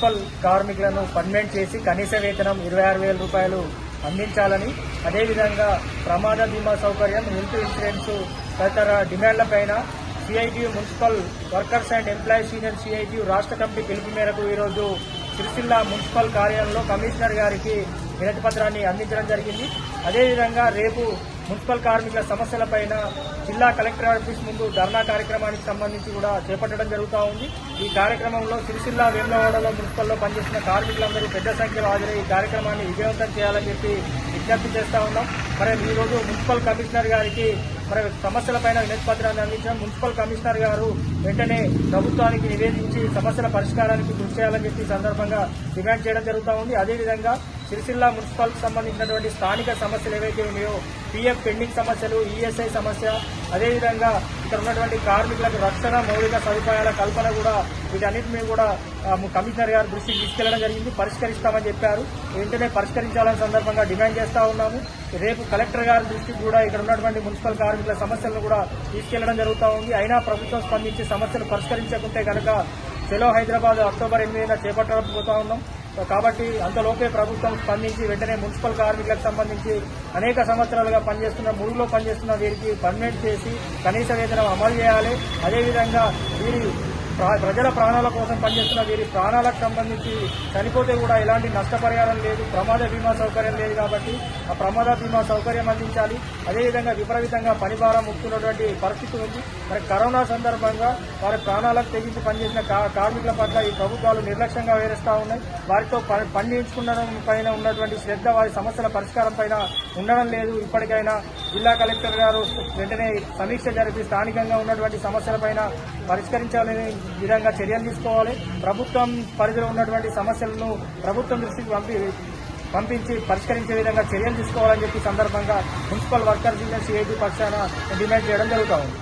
Municipal కార్మికులను permanent చేసి కనీస వేతనం ఇరవై ఆరు వేల రూపాయలు అందించాలని అదేవిధంగా ప్రమాద బీమా సౌకర్యం హెల్త్ ఇన్సూరెన్స్ తదితర డిమాండ్లపైన CITU municipal workers and employees union CITU రాష్ట్ర కమిటీ పిలుపు మేరకు ఈరోజు సిరిసిల్ల మున్సిపల్ కార్యాలయంలో కమిషనర్ గారికి వినతి పత్రాన్ని అందించడం జరిగింది. అదేవిధంగా రేపు మున్సిపల్ కార్మికుల సమస్యలపైన జిల్లా కలెక్టర్ ఆఫీస్ ముందు ధర్నా కార్యక్రమానికి సంబంధించి కూడా చేపట్టడం జరుగుతూ ఉంది. ఈ కార్యక్రమంలో సిరిసిల్ల వేములవాడలో మున్సిపల్లో పనిచేస్తున్న కార్మికులందరూ పెద్ద సంఖ్యలో హాజరై ఈ కార్యక్రమాన్ని విజయవంతం చేయాలని చెప్పి విజ్ఞప్తి చేస్తా ఉన్నాం. మరి ఈరోజు మున్సిపల్ కమిషనర్ గారికి మరి సమస్యలపైన వినతి పత్రాన్ని మున్సిపల్ కమిషనర్ గారు వెంటనే ప్రభుత్వానికి నివేదించి సమస్యల పరిష్కారానికి కృషి చేయాలని చెప్పి సందర్భంగా డిమాండ్ చేయడం జరుగుతూ ఉంది. అదేవిధంగా సిరిసిల్ల మున్సిపల్కి సంబంధించినటువంటి స్థానిక సమస్యలు ఏవైతే ఉన్నాయో పీఎఫ్ పెండింగ్ సమస్యలు ఈఎస్ఐ సమస్య అదేవిధంగా ఇక్కడ ఉన్నటువంటి కార్మికులకు రక్షణ మౌలిక సదుపాయాల కల్పన కూడా వీటన్నిటిని కూడా కమిషనర్ గారి దృష్టికి తీసుకెళ్ళడం జరిగింది. పరిష్కరిస్తామని చెప్పారు. వెంటనే పరిష్కరించాలని సందర్భంగా డిమాండ్ చేస్తా ఉన్నాము. రేపు కలెక్టర్ గారి దృష్టికి కూడా ఇక్కడ ఉన్నటువంటి మున్సిపల్ కార్మికుల సమస్యలను కూడా తీసుకెళ్ళడం జరుగుతూ ఉంది. అయినా ప్రభుత్వం స్పందించి సమస్యలు పరిష్కరించకుంటే కనుక చెలో హైదరాబాద్ అక్టోబర్ ఎనిమిదిన చేపట్టబోతా ఉన్నాం. కాబట్టి అంతలోపే ప్రభుత్వం స్పందించి వెంటనే మున్సిపల్ కార్మికులకు సంబంధించి అనేక సంవత్సరాలుగా పనిచేస్తున్న మురుగులో పనిచేస్తున్న వీరికి పర్మనెంట్ చేసి కనీస వేతనం అమలు చేయాలి. అదేవిధంగా వీరి ప్రజల ప్రాణాల కోసం పనిచేస్తున్న వీరి ప్రాణాలకు సంబంధించి చనిపోతే కూడా ఎలాంటి నష్టపరిహారం లేదు ప్రమాద బీమా సౌకర్యం లేదు కాబట్టి ఆ ప్రమాద బీమా సౌకర్యం అందించాలి. అదేవిధంగా విపరీతంగా పనిభారం ముక్తున్నటువంటి పరిస్థితి ఉంది. మరి కరోనా సందర్భంగా వారి ప్రాణాలకు తెగించి పనిచేసిన కార్మికుల పట్ల ఈ ప్రభుత్వాలు నిర్లక్ష్యంగా వేరుస్తా ఉన్నాయి. వారితో పండించుకున్న పైన ఉన్నటువంటి శ్రద్ధ వారి సమస్యల పరిష్కారం పైన ఉండడం లేదు. ఇప్పటికైనా జిల్లా కలెక్టర్ గారు వెంటనే సమీక్ష జరిపి స్థానికంగా ఉన్నటువంటి సమస్యలపైన పరిష్కరించాలని విధంగా చర్యలు తీసుకోవాలి. ప్రభుత్వం పరిధిలో ఉన్నటువంటి సమస్యలను ప్రభుత్వం దృష్టికి పంపి పంపించి పరిష్కరించే విధంగా చర్యలు తీసుకోవాలని చెప్పి సందర్భంగా మున్సిపల్ వర్కర్స్ యూనియన్ సిఐటి పక్షాన డిమాండ్ చేయడం జరుగుతూ ఉంది.